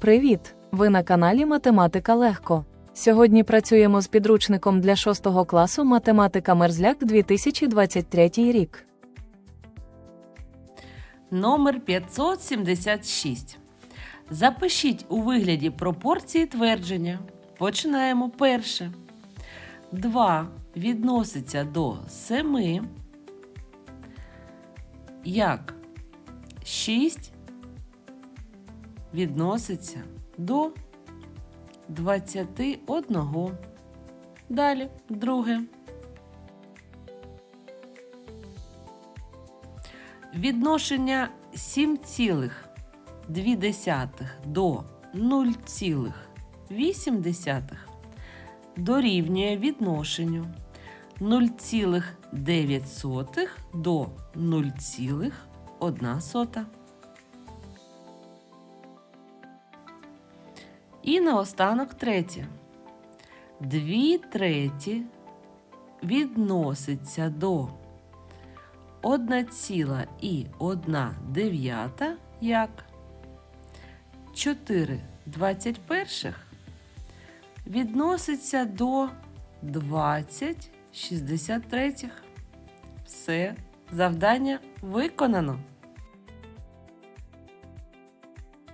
Привіт! Ви на каналі Математика Легко. Сьогодні працюємо з підручником для 6 класу Математика Мерзляк 2023 рік. Номер 576. Запишіть у вигляді пропорції твердження. Починаємо перше. 2 відноситься до 7. Як 6 відноситься до 21. Далі друге. Відношення 7,2 до 0,8 дорівнює відношенню 0,9 до 0,1. І наостанок третє. Дві треті відноситься до 1,1 як 4 21 відноситься до 20 63. Все, завдання виконано.